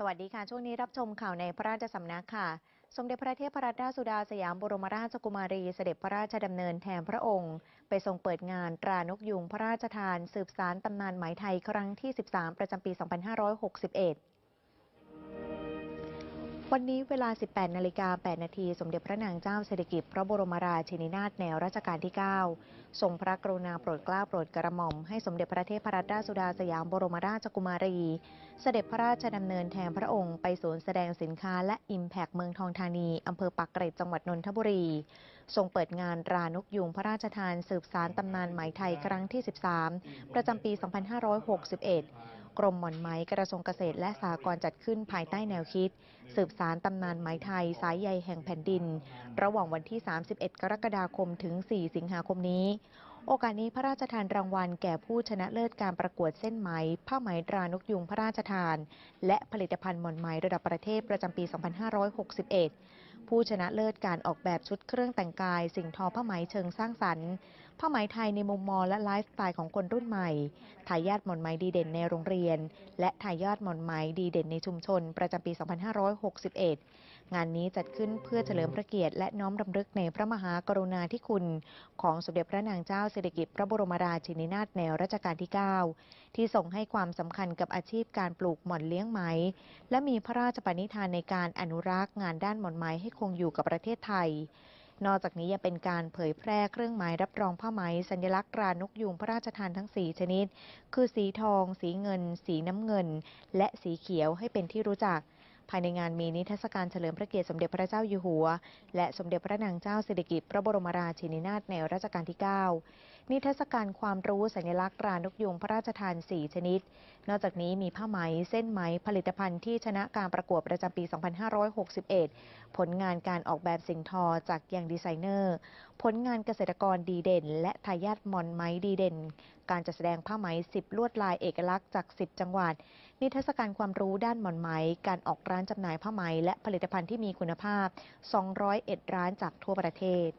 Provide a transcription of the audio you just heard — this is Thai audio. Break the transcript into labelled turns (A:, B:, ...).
A: สวัสดีค่ะ ช่วงนี้รับชมข่าวในพระราชสำนักค่ะ สมเด็จพระเทพรัตนราชสุดาสยามบรมราชกุมารีเสด็จพระราชดำเนินแทนพระองค์ ไปทรงเปิดงานตรานกยุงพระราชทาน สืบสารตำนานไหมไทยครั้งที่ 13 ประจำปี 2561 วันนี้เวลา 18 นาฬิกา 8 นาที สมเด็จพระนางเจ้าสิริกิติ์พระบรมราชินีนาถแนวรัชกาลที่ 9 ทรงพระกรุณาโปรดเกล้าโปรดกระหม่อม ให้สมเด็จพระเทพรัตนราชสุดาสยามบรมราชกุมารี เสด็จพระราชดำเนินแทนพระองค์ไปศูนย์แสดงสินค้าและ Impact เมืองทองธานีอำเภอปากเกร็ดจังหวัดนนทบุรี ทรงเปิดงานรานุกยุงพระราชทานสืบสารตำนานไหมไทยครั้งที่ 13 ประจำปี 2561 กรมหม่อนไหมกระทรวงเกษตรและสหกรณ์จัดขึ้นภายใต้แนวคิด สืบสารตำนานไหมไทย สายใยแห่งแผ่นดิน ระหว่างวันที่ 31 กรกฎาคมถึง 4 สิงหาคมนี้ โอกาสนี้พระราชทานรางวัลแก่ผู้ชนะเลิศการประกวดเส้นไหม ผ้าไหมตรานกยุงพระราชทาน และผลิตภัณฑ์หม่อนไหมระดับประเทศประจำปี 2561 ผู้ชนะเลิศการออกแบบชุดเครื่องแต่งกาย สิ่งทอผ้าไหมเชิงสร้างสรรค์ ผ้าไหมไทยในมุมมองและไลฟ์สไตล์ของคนรุ่นใหม่ทายาทหม่อนไหมดีเด่นในโรงเรียน และทายาทหม่อนไหมดีเด่นในชุมชน ประจำปี 2561 งานนี้จัดขึ้นเพื่อเฉลิมพระเกียรติและน้อมรำลึกในพระมหากรุณาธิคุณ ของสมเด็จพระนางเจ้าสิริกิติ์พระบรมราชินีนาถแนรัชกาลที่ 9 ที่ทรงให้ความสำคัญกับอาชีพการปลูกหม่อนเลี้ยงไหม และมีพระราชปณิธานในการอนุรักษ์งานด้านหม่อนไหมให้คงอยู่กับประเทศไทย นอกจากนี้ยังเป็นการเผยแพร่เครื่องหมายรับรองผ้าไหม สัญลักษณ์รานกยูงพระราชทานทั้ง 4 ชนิด คือสีทอง สีเงิน สีน้ำเงิน และสีเขียวให้เป็นที่รู้จัก ภายในงานมีนิทรรศการเฉลิมพระเกียรติสมเด็จพระเจ้าอยู่หัว และสมเด็จพระนางเจ้าสิริกิติ์พระบรมราชินีนาถในรัชกาลที่ 9 นิทรรศการความรู้สัญลักษณ์ตรานกยูงพระราชทาน 4 ชนิด นอกจากนี้มีผ้าไหมเส้นไหมผลิตภัณฑ์ที่ชนะการประกวดประจำปี 2561 ผลงานการออกแบบสิ่งทอจากยังดีไซเนอร์ ผลงานเกษตรกรดีเด่น และทายาทมอนไหมดีเด่น การจัดแสดงผ้าไหม 10 ลวดลายเอกลักษณ์จาก 10 จังหวัด นิทรรศการความรู้ด้านมอนไหม การออกร้านจำหน่ายผ้าไหม และผลิตภัณฑ์ที่มีคุณภาพ 201 ร้านจากทั่วประเทศ